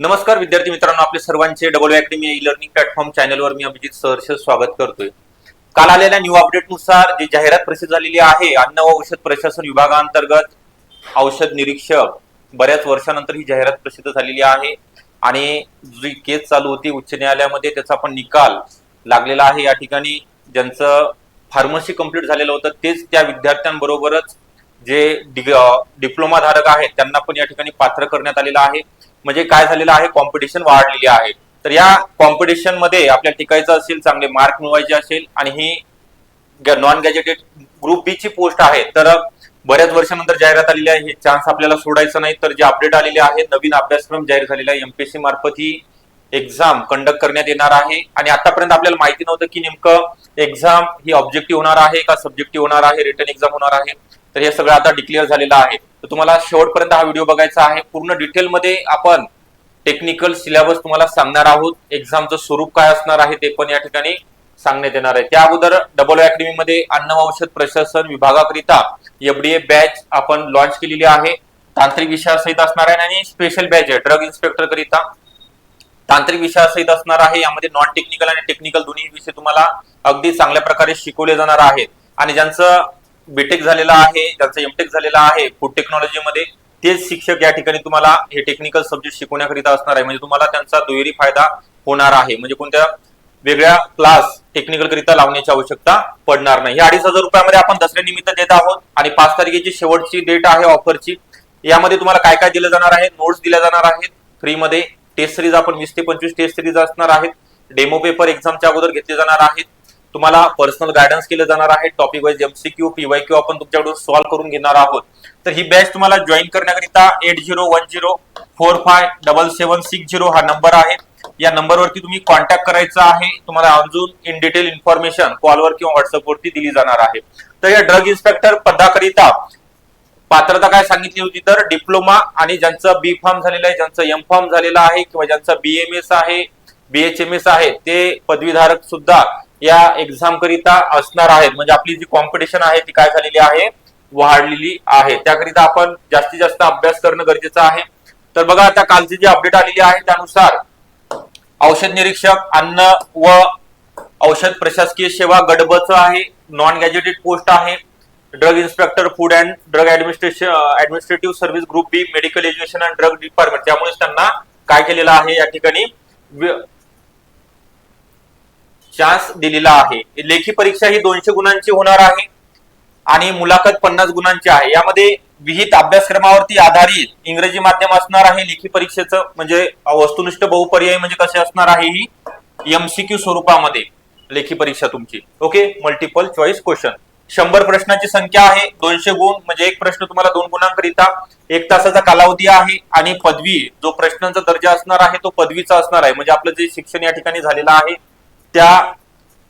नमस्कार विद्यार्थी मित्रांनो. आपले सर्वांचे double academy e learning platform चॅनलवर मी अभिजित सहर्ष स्वागत करतोय. काल आलेल्या न्यू अपडेटनुसार जी जाहिरात प्रसिद्ध झालेली आहे अन्न व औषध प्रशासन विभागांतर्गत औषध निरीक्षक बऱ्याच वर्षानंतर ही जाहिरात प्रसिद्ध झालेली आहे आणि जी केस चालू होती उच्च न्यायालयामध्ये त्याचा पण निकाल लागलेला आहे. या ठिकाणी ज्यांचं फार्मसी कंप्लीट झालेलं होतं तेच त्या विद्यार्थ्यांबरोबरच जे डिप्लोमा धारक आहेत त्यांना पण या ठिकाणी पात्र करण्यात आलेलं आहे. म्हणजे काय झालेलं आहे? कॉम्पिटिशन वाढलेली आहे. तर या कॉम्पिटिशनमध्ये आपल्याला टिकायचं असेल चांगले मार्क मिळवायचे असेल आणि ही नॉन गॅजेटेड ग्रुप बी ची पोस्ट आहे. तर बऱ्याच वर्षानंतर जाहिरात आलेली आहे. हे चान्स आपल्याला सोडायचं नाही. तर जे अपडेट आलेले आहे नवीन अभ्यासक्रम जाहीर झालेला आहे. एमपीएससी मार्फत ही एक्झाम कंडक्ट करण्यात येणार आहे. आणि आतापर्यंत आपल्याला माहिती नव्हतं की नेमकं एक्झाम ही ऑब्जेक्टिव्ह होणार आहे का सब्जेक्टिव्ह होणार आहे? रिटर्न एक्झाम होणार आहे. तर हे सगळं आता डिक्लेअर झालेलं आहे. तर तुम्हाला शेवटपर्यंत हा व्हिडिओ बघायचा आहे. पूर्ण डिटेलमध्ये आपण टेक्निकल सिलेबस तुम्हाला सांगणार आहोत. एक्झामचं स्वरूप काय असणार आहे ते पण या ठिकाणी सांगण्यात येणार आहे. त्या अगोदर डबल अकॅडमीमध्ये अन्न औषध प्रशासन विभागाकरिता एफडीए बॅच आपण लॉन्च केलेली आहे. तांत्रिक विषयासहित असणार आहे आणि स्पेशल बॅच आहे. ड्रग इन्स्पेक्टर करिता तांत्रिक विषयासहित असणार आहे. यामध्ये नॉन टेक्निकल आणि टेक्निकल दोन्ही विषय तुम्हाला अगदी चांगल्या प्रकारे शिकवले जाणार आहेत. आणि ज्यांचं बीटेक झालेला आहे ज्यांचं एमटेक झालेला आहे फूड टेक्नॉलॉजीमध्ये तेच शिक्षक या ठिकाणी तुम्हाला हे टेक्निकल सब्जेक्ट शिकवण्याकरिता असणार आहे. म्हणजे तुम्हाला त्यांचा दुहेरी फायदा होणार आहे. म्हणजे कोणत्या वेगळ्या क्लास टेक्निकल करिता लावण्याची आवश्यकता पडणार नाही. हे अडीच हजार रुपयामध्ये आपण दसऱ्या निमित्त देत आहोत आणि पाच तारखेची शेवटची डेट आहे ऑफरची यामध्ये तुम्हाला काय काय दिलं जाणार आहे? नोट्स दिल्या जाणार आहेत. फ्रीमध्ये टेस्ट सिरीज आपण वीस ते पंचवीस टेस्ट सिरीज असणार आहेत. डेमो पेपर एक्झामच्या अगोदर घेतले जाणार आहेत. तुम्हाला पर्सनल गायडन्स केलं जाणार आहे. Topic wise MCQ P Y Q आपण तुमच्याकडून सॉल्व्ह करून घेणार आहोत. तर ही बॅच तुम्हाला जॉईन करण्याकरिता eight zero one zero four five double seven six zero हा नंबर आहे. या नंबरवरती तुम्ही कॉन्टॅक्ट करायचा आहे. तुम्हाला अजून इन डिटेल इन्फॉर्मेशन कॉलवर किंवा व्हॉट्सअपवरती दिली जाणार आहे. तर या ड्रग इन्स्पेक्टर पदाकरिता पात्रता काय सांगितली होती तर डिप्लोमा आणि ज्यांचं बी फॉर्म झालेलं आहे ज्यांचं एम फॉर्म झालेलं आहे किंवा ज्यांचं बीएमएस आहे बीएचएमएस आहे ते पदवीधारक सुद्धा या एक्झाम करिता असणार आहेत. म्हणजे आपली जी कॉम्पिटिशन आहे ती काय झालेली आहे? वाढलेली आहे. त्याकरिता आपण जास्तीत जास्त अभ्यास करणं गरजेचं आहे. तर बघा आता कालची जी अपडेट आलेली आहे त्यानुसार औषध निरीक्षक अन्न व औषध प्रशासकीय सेवा गडबचं आहे नॉन गॅजेटेड पोस्ट आहे. Drug inspector food and drug administration administrative service group B medical education and drug department त्यामुळेच त्यांना काय केलेलं आहे या ठिकाणी? चान्स दिलेला आहे. लेखी परीक्षा ही दोनशे गुणांची होणार आहे आणि मुलाखत पन्नास गुणांची आहे. यामध्ये विहित अभ्यासक्रमावरती आधारित इंग्रजी माध्यम असणार आहे. लेखी परीक्षेचं म्हणजे वस्तुनिष्ठ बहुपर्यायी म्हणजे कसे असणार आहे ही एमसीक्यू स्वरूपामध्ये लेखी परीक्षा तुमची. ओके मल्टिपल चॉईस क्वेश्चन शंभर प्रश्नाची संख्या आहे. दोनशे गुण म्हणजे एक प्रश्न तुम्हाला दोन गुणांकरिता एक तासाचा कालावधी आहे आणि पदवी जो प्रश्नांचा दर्जा असणार आहे तो पदवीचा असणार आहे. म्हणजे आपलं जे शिक्षण या ठिकाणी झालेलं आहे त्या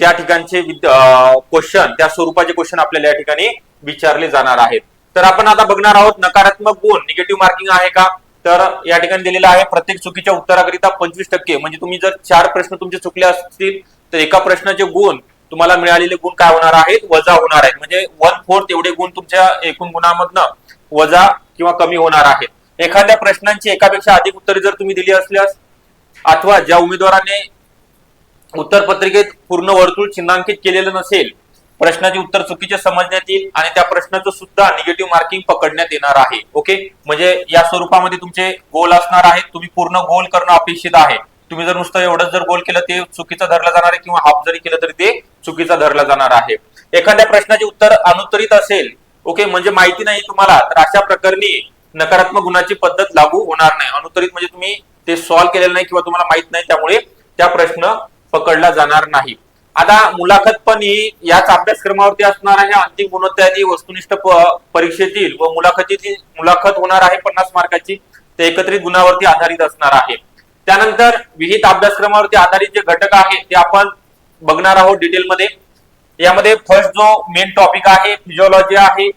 त्या ठिकाणचे क्वेश्चन त्या स्वरूपाचे क्वेश्चन आपल्याला या ठिकाणी विचारले जाणार आहेत. तर आपण आता बघणार आहोत नकारात्मक गुण निगेटिव्ह मार्किंग आहे का? तर या ठिकाणी दिलेलं आहे प्रत्येक चुकीच्या उत्तराकरिता पंचवीस टक्के. म्हणजे तुम्ही जर चार प्रश्न तुमचे चुकले असतील तर एका प्रश्नाचे गुण तुम्हाला मिळालेले गुण काय होणार आहेत? वजा होणार आहेत. म्हणजे वन फोर्थ एवढे गुण तुमच्या एकूण गुणामधनं वजा किंवा कमी होणार आहेत. एखाद्या प्रश्नांची एकापेक्षा अधिक उत्तरे जर तुम्ही दिली असल्यास अथवा ज्या उमेदवाराने उत्तर पत्रिकेत पूर्ण वर्तुळ चिन्हांकित केलेलं नसेल प्रश्नाचे उत्तर चुकीचे समजण्यात येईल आणि त्या प्रश्नाचं सुद्धा निगेटिव्ह मार्किंग पकडण्यात येणार आहे. ओके म्हणजे या स्वरूपामध्ये तुमचे गोल असणार आहेत. तुम्ही पूर्ण गोल करणं अपेक्षित आहे. तुम्ही जर नुसतं एवढंच जर गोल केलं ते चुकीचं धरलं जाणार आहे किंवा हाफ जरी केलं तरी ते चुकीचं धरलं जाणार आहे. एखाद्या प्रश्नाचे उत्तर अनुत्तरित असेल ओके म्हणजे माहिती नाही तुम्हाला तर अशा प्रकरणी नकारात्मक गुणाची पद्धत लागू होणार नाही. अनुत्तरित म्हणजे तुम्ही ते सॉल्व्ह केलेलं नाही किंवा तुम्हाला माहीत नाही त्यामुळे त्या प्रश्न पकडला जाणार नाही. आता मुलाखत पण ही याच अभ्यासक्रमावरती असणार आहे. अंतिम गुणोत्तर वस्तुनिष्ठ परीक्षेतील व मुलाखतीतील मुलाखत होणार आहे पन्नास मार्काची. ते एकत्रित गुणावरती आधारित असणार आहे. त्यानंतर विहित अभ्यासक्रमावरती आधारित जे घटक आहे ते आपण बघणार आहोत डिटेलमध्ये. यामध्ये फर्स्ट जो मेन टॉपिक आहे फिजिओलॉजी आहे.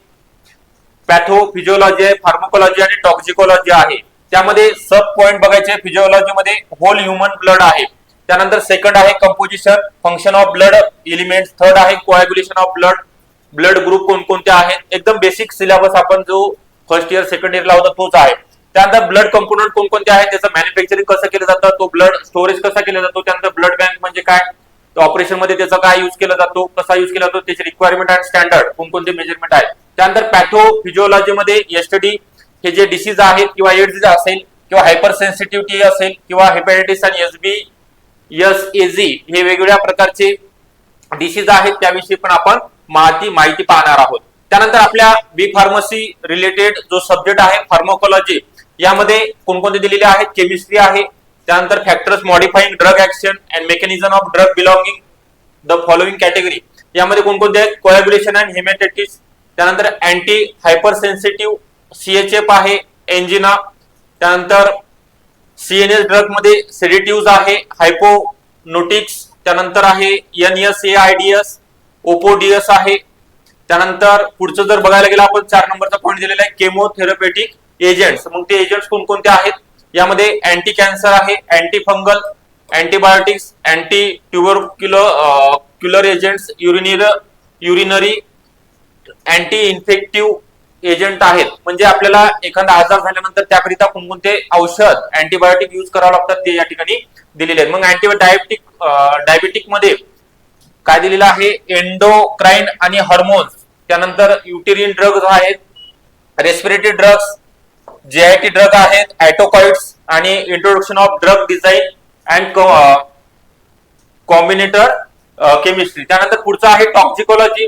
पॅथो फिजिओलॉजी आहे फार्मोकॉलॉजी आणि टॉक्सिकोलॉजी आहे. त्यामध्ये सब पॉइंट बघायचे फिजिओलॉजी मध्ये होल ह्युमन ब्लड आहे. त्यानंतर सेकंड आहे composition function of blood element third आहे coagulation of blood blood group कोणकोणते आहेत? एकदम बेसिक सिलेबस आपण जो फर्स्ट इयर सेकंड इयरला होता तोच आहे. त्यानंतर ब्लड कंपोनंट कोणकोणते आहेत? त्याचं मॅन्युफॅक्चरिंग कसं केलं जातं? तो ब्लड म्हणजे स्टोरेज कसा केला जातो? त्यानंतर ब्लड बँक म्हणजे काय? ऑपरेशनमध्ये त्याचा काय युज केला जातो? कसा युज केला जातो? त्याचे रिक्वायरमेंट अँड स्टँडर्ड कोणकोणते मेजरमेंट आहेत? त्यानंतर पॅथो फिजिओलॉजीमध्ये एसटीडी हे जे डिसीज आहेत किंवा एड्स असेल किंवा हायपर सेन्सिटिव्हिटी असेल किंवा हेपेटायटिस आणि एसबी एस एझी हे वेगवेगळ्या प्रकारचे डिसीज आहेत. त्याविषयी पण आपण माहिती माहिती पाहणार आहोत. त्यानंतर आपल्या बी फार्मसी रिलेटेड जो सब्जेक्ट आहे फार्मोकॉलॉजी यामध्ये कोणकोणते दिलेले आहेत? केमिस्ट्री आहे. त्यानंतर factors modifying drug action and mechanism of drug belonging the following category यामध्ये कोणकोणते आहेत? कोॲग्युलेशन अँड हेमॅटायटिस त्यानंतर अँटी हायपर सेन्सिटिव्ह सीएचएफ आहे एन्जिना त्यानंतर सीएनएस ड्रगमध्ये सेडेटिव्ह आहे हायपोनोटिक्स त्यानंतर आहे N S A I D S opioids आहे. त्यानंतर पुढचं जर बघायला गेलं आपण चार नंबरचा पॉईंट दिलेला आहे केमोथेरपेटिक एजंट्स मग ते एजंट्स कोणकोणते आहेत? यामध्ये अँटी कॅन्सर आहे anti fungal antibiotics anti tubercular agents urinary urinary anti infective agent आहेत. म्हणजे आपल्याला एखादा आजार झाल्यानंतर त्याकरिता कोणकोणते औषध अँटीबायोटिक युज करावं लागतात ते या ठिकाणी दिलेले आहेत. मग अँटी डायबिटिक डायबिटिकमध्ये काय दिलेलं आहे? एंडोक्राईन आणि हॉर्मोन्स त्यानंतर युटेरियन ड्रग्ज आहेत रेस्पिरेटरी ड्रग्स जेआयटी ड्रग आहेत ऍटोकॉइड्स आणि introduction of drug design and combinator chemistry त्यानंतर पुढचं आहे टॉक्सिकोलॉजी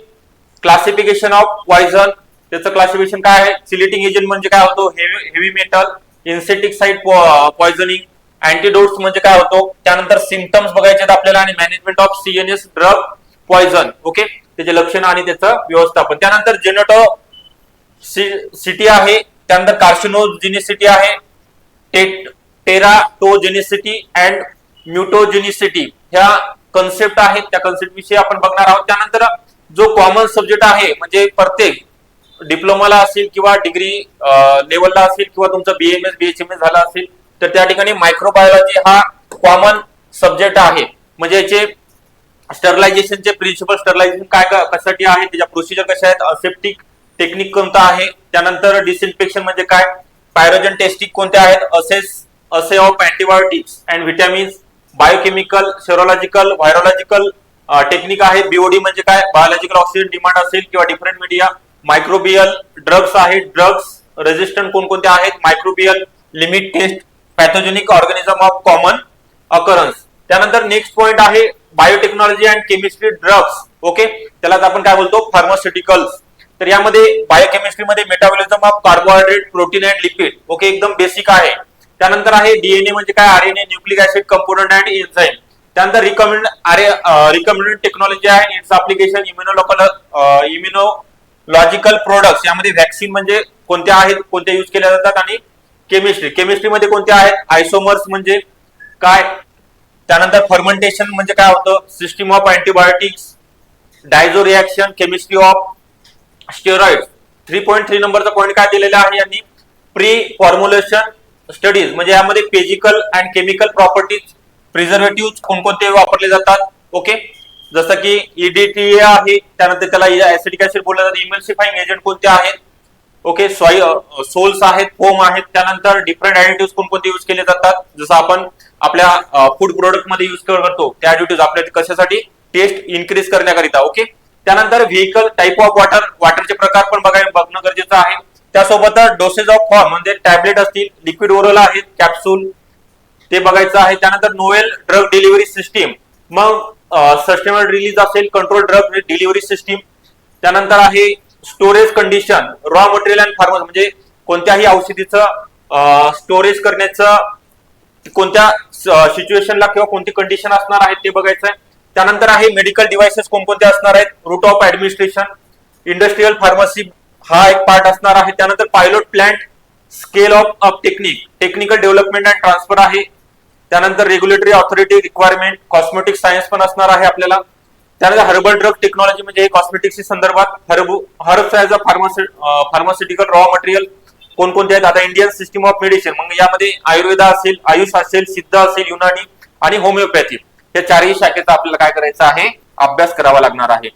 क्लासिफिकेशन ऑफ पॉइझन त्याचं क्लासिफिकेशन काय आहे? सिलेटिंग एजंट म्हणजे काय होतो? Heavy metal insecticide poisoning antidotes म्हणजे काय होतो? त्यानंतर सिमटम्स बघायचे आहेत आपल्याला आणि management of CNS drug poison okay त्याचे लक्षण आणि त्याचं व्यवस्थापन. त्यानंतर जेनेटो सिटी आहे. त्यानंतर कार्सिनोजेनिसिटी आहे. टे- टेराटोजेनिसिटी अँड म्युटोजेनिसिटी ह्या कन्सेप्ट आहेत. त्या कन्सेप्ट विषयी आपण बघणार आहोत. त्यानंतर जो कॉमन सब्जेक्ट आहे म्हणजे प्रत्येक डिप्लोमाला असेल किंवा डिग्री लेवलला असेल किंवा तुमचं बीएमएस बीएचएमएस झाला असेल तर त्या ठिकाणी मायक्रोबायोलॉजी हा कॉमन सब्जेक्ट आहे. म्हणजे याचे स्टरलायझेशनचे प्रिन्सिपल स्टरलायझेशन काय का- कशासाठी आहे त्याच्या प्रोसिजर कशा आहेत असेप्टिक टेक्निक कोणतं आहे त्यानंतर डिसइन्फेक्शन म्हणजे काय पायरोजन टेस्टिक कोणत्या आहेत assays assay of antibiotics and vitamins biochemical serological virological technique आहे. बीओडी म्हणजे काय बायोलॉजिकल ऑक्सिजन डिमांड असेल किंवा डिफरंट मीडिया मायक्रोबियल ड्रग्स आहेत. ड्रग्स रेजिस्टंट कोणकोणते आहेत? Microbial limit test pathogenic organism of common occurrence त्यानंतर नेक्स्ट पॉइंट आहे biotechnology and chemistry drugs okay त्यालाच आपण काय बोलतो? फार्मास्युटिकल्स तर यामध्ये बायोकेमिस्ट्रीमध्ये metabolism of carbohydrate protein and lipid okay एकदम बेसिक आहे. त्यानंतर आहे डीएनए म्हणजे काय? RNA nucleic acid component and enzyme त्यानंतर रिकमेंड आरे रिकमेंडेड टेक्नॉलॉजी आहे. Its application immunological logical products यामध्ये व्हॅक्सिन म्हणजे कोणत्या आहेत कोणत्या युज केल्या जातात आणि केमिस्ट्री केमिस्ट्रीमध्ये कोणत्या आहेत? आयसोमर्स म्हणजे काय? त्यानंतर फर्मेंटेशन म्हणजे काय होतं? System of antibiotics diazo reaction chemistry of steroid three point three नंबरचा पॉईंट काय दिलेला आहे यांनी? प्री फॉर्म्युलेशन स्टडीज म्हणजे यामध्ये physical and chemical properties preservative कोणकोणते वापरले जातात? ओके जसं की ईडीटी आहे त्यानंतर त्याला ऍसिडिक ऍसिड बोलला जातं. इमल्सिफाईंग एजंट कोणते आहेत? ओके सॉई सोल्स आहेत फोम आहेत. त्यानंतर डिफरंट ऍडिटिव्ह कोणकोणते युज केले जातात? जसं आपण आपल्या फूड प्रोडक्टमध्ये युज करतो त्या ऍडिटिव्ह आपल्या कशासाठी? टेस्ट इन्क्रीज करण्याकरिता ओके त्यानंतर व्हेकल टाईप ऑफ वॉटर वॉटरचे प्रकार पण बघायला बघणं गरजेचं आहे. त्यासोबतच डोसेज ऑफ फॉर्म म्हणजे टॅबलेट असतील लिक्विड ओरल आहेत कॅप्सूल ते बघायचं आहे. त्यानंतर नोवेल ड्रग डिलिव्हरी सिस्टीम मग सस्टेनेबल रिलीज असेल कंट्रोल ड्रग डिलिव्हरी सिस्टीम त्यानंतर आहे storage condition raw material and farms म्हणजे कोणत्याही औषधीचं स्टोरेज करण्याचं कोणत्या सिच्युएशनला किंवा कोणती कंडिशन असणार आहेत ते बघायचं आहे त्यानंतर आहे मेडिकल डिव्हायसेस कोणकोणते असणार आहेत? Route of administration industrial pharmacy हा एक पार्ट असणार आहे. त्यानंतर pilot plant scale of of technique technical development and transfer आहे. त्यानंतर regulatory authority requirement cosmetic science पण असणार आहे आपल्याला. त्यानंतर हर्बल ड्रग टेक्नॉलॉजी म्हणजे कॉस्मेटिक्स संदर्भात herb herbs as a pharmaceutical raw material कोणकोणते आहेत? आता इंडियन सिस्टीम ऑफ मेडिसिन मग यामध्ये आयुर्वेदा असेल आयुष असेल सिद्ध असेल युनानी आणि होमिओपॅथी या चारही शाखेचा आपल्याला काय करायचं आहे? अभ्यास करावा लागणार आहे.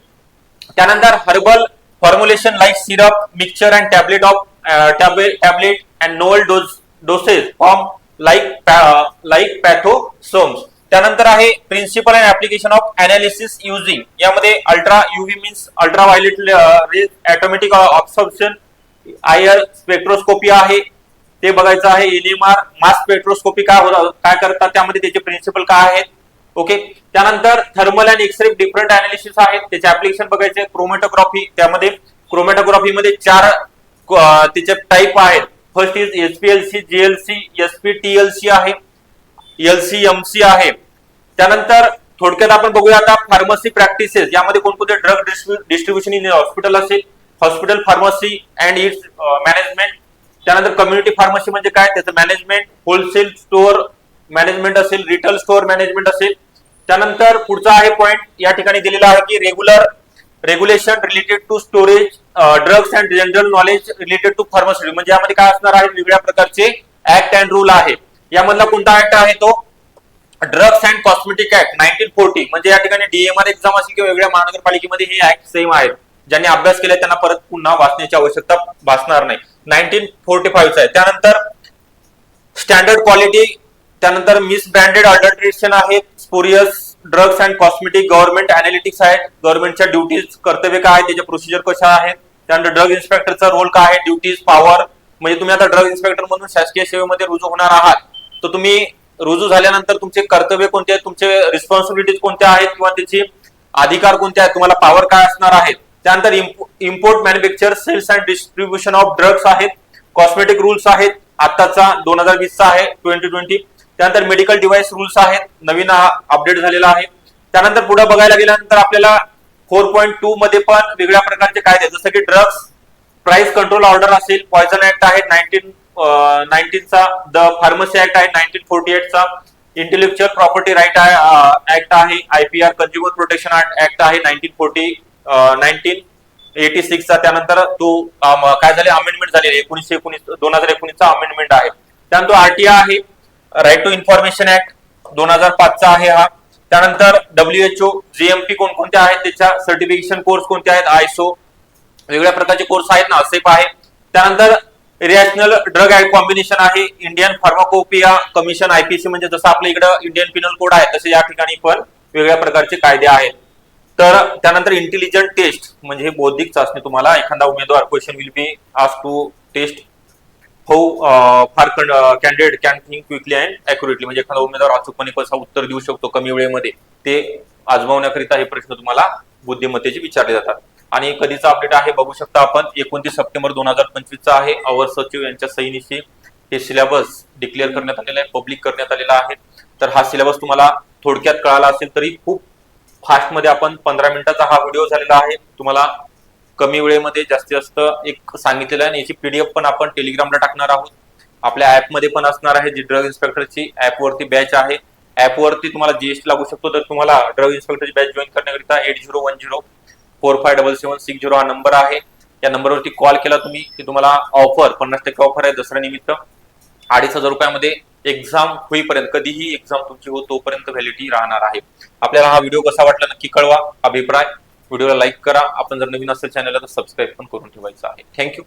त्यानंतर herbal formulation like syrup mixture and tablet of tablet and novel dose doses form like like पॅथोसोम्स त्यानंतर आहे principle and application of analysis using यामध्ये ultra UV means ultra violet automatic automatic observation IR spectroscopy आहे. ते बघायचं आहे NMR मास spectroscopy काय होतं काय करतात त्यामध्ये त्याचे प्रिन्सिपल काय आहेत? ओके त्यानंतर thermal and X ray different analysis आहेत. त्याचे ऍप्लिकेशन बघायचे क्रोमॅटोग्राफी त्यामध्ये क्रोमॅटोग्राफीमध्ये चार uh, त्याचे टाईप आहेत. First is SPLC GLC SPTLC आहे. एलसी एमसी आहे. त्यानंतर थोडक्यात आपण बघूया आता फार्मसी प्रॅक्टिसेस यामध्ये कोणकोणते ड्रग डिस्ट्रीब्युशन इन हॉस्पिटल असेल hospital pharmacy and its management त्यानंतर कम्युनिटी फार्मसी म्हणजे काय? त्याचं मॅनेजमेंट होलसेल स्टोअर मॅनेजमेंट असेल रिटेल स्टोअर मॅनेजमेंट असेल. त्यानंतर पुढचा आहे पॉईंट या ठिकाणी दिलेला आहे की regular regulation related to storage drugs and general knowledge related to pharmacy म्हणजे यामध्ये काय असणार आहे? वेगळ्या प्रकारचे ऍक्ट अँड रूल आहे. यामधला कोणता ऍक्ट आहे तो? Drugs and cosmetic act nineteen forty म्हणजे या ठिकाणी डीएमआर एक्झाम असेल किंवा वेगळ्या महानगरपालिकेमध्ये हे ऍक्ट सेम आहेत ज्यांनी अभ्यास केला त्यांना परत पुन्हा वाचण्याची आवश्यकता भासणार नाही. नाईन्टीन फोर्टी फाईव्ह आहे. त्यानंतर स्टँडर्ड क्वालिटी त्यानंतर मिस ब्रँडेड अल्टरट्रेशन आहेत spurious drugs and cosmetic government analytics आहेत गव्हर्नमेंटच्या ड्युटीज कर्तव्य काय आहे त्याच्या प्रोसिजर कशा आहेत त्यानंतर ड्रग इन्स्पेक्टरचा रोल काय आहे ड्युटीज पॉवर म्हणजे तुम्ही आता ड्रग इन्स्पेक्टर म्हणून शासकीय सेवेमध्ये रुजू होणार आहात. तर तुम्ही रुजू झाल्यानंतर तुमचे कर्तव्य कोणते आहेत तुमचे रिस्पॉन्सिबिलिटीज कोणत्या आहेत किंवा त्याचे अधिकार कोणते आहेत तुम्हाला पॉवर काय असणार आहेत त्यानंतर import manufacture sales and distribution of drugs आहेत. कॉस्मेटिक रूल्स आहेत. आत्ताचा दोन हजार वीसचा आहे ट्वेंटी ट्वेंटी त्यानंतर मेडिकल डिव्हाइस रूल्स आहेत नवीन अपडेट झालेला आहे. त्यानंतर पुढे बघायला गेल्यानंतर आपल्याला फोर पॉईंट टू मध्ये पण वेगळ्या प्रकारचे कायदे जसं की ड्रग्स प्राइस कंट्रोल ऑर्डर असेल पॉयझन ऍक्ट आहे नाईन्टीन नाईन्टीनचा द फार्मसी ऍक्ट आहे नाईन्टीन फोर्टी एटचा इंटेलेक्च्युअल प्रॉपर्टी राईट ऍक्ट आहे आयपीआर कंझ्युमर प्रोटेक्शन ऍक्ट आहे नाईन्टीन फोर्टी नाईन्टीन एटी सिक्सचा त्यानंतर तो काय झाले अमेंडमेंट झालेली एकोणीसशे एकोणीस दोन हजार एकोणीसचा अमेंडमेंट आहे. त्यानंतर आरटीआय आहे. राईट टू इन्फॉर्मेशन ऍक्ट दोन हजार पाचचा आहे हा. त्यानंतर डब्ल्यूएचओ जीएमपी कोणकोणत्या आहेत? त्याच्या सर्टिफिकेशन कोर्स कोणते आहेत? आयसो वेगळ्या प्रकारचे कोर्स आहेत ना असेप आहे त्यानंतर रिॲशनल ड्रग ऍक्ट कॉम्बिनेशन आहे. इंडियन फार्माकोपिया कमिशन आयपीसी म्हणजे जसं आपल्या इकडं इंडियन पिनल कोड आहे तसे या ठिकाणी पण वेगळ्या प्रकारचे कायदे आहेत. तर त्यानंतर इंटेलिजंट टेस्ट म्हणजे बौद्धिक चाचणी तुम्हाला एखादा उमेदवार क्वेश्चन विल बी आज to test how far candidate can think quickly and accurately म्हणजे एखादा उमेदवार अचूकपणे कसा उत्तर देऊ शकतो कमी वेळेमध्ये ते आजमावण्याकरिता हे प्रश्न तुम्हाला बुद्धिमत्तेचे विचारले जातात. आणि कधीचा अपडेट आहे बघू शकता आपण एकोणतीस सप्टेंबर दोन हजार पंचवीसचा आहे. अवर सचिव यांच्या सहीनिशी हे सिलेबस डिक्लेअर करण्यात आलेला आहे पब्लिक करण्यात आलेला आहे. तर हा सिलेबस तुम्हाला थोडक्यात कळाला असेल तरी खूप फास्टमध्ये आपण पंधरा मिनिटाचा हा व्हिडिओ झालेला आहे. तुम्हाला कमी वेळेमध्ये जास्तीत जास्त एक सांगितलेलं आहे आणि याची पीडीएफ पण आपण टेलिग्रामला टाकणार आहोत. आपल्या ऍपमध्ये पण असणार आहे जी ड्रग इन्स्पेक्टरची ऍपवरती बॅच आहे. ऍपवरती तुम्हाला जीएसटी लागू शकतो. तर तुम्हाला ड्रग इन्स्पेक्टरची बॅच जॉईन करण्याकरिता eight zero one zero four five double seven six zero हा नंबर आहे. या नंबरवरती कॉल केला तुम्ही की तुम्हाला ऑफर पन्नास टक्के ऑफर आहे दसऱ्या निमित्त. अडीच हजार रुपयामध्ये एक्झाम होईपर्यंत कधीही एक्झाम तुमची हो तोपर्यंत व्हॅलिडिटी राहणार आहे. आपल्याला हा व्हिडिओ कसा वाटला नक्की कळवा. अभिप्राय. व्हिडिओला लाईक करा. आपण जर नवीन असेल चॅनलला तर सबस्क्राईब पण करून ठेवायचं आहे. थँक्यू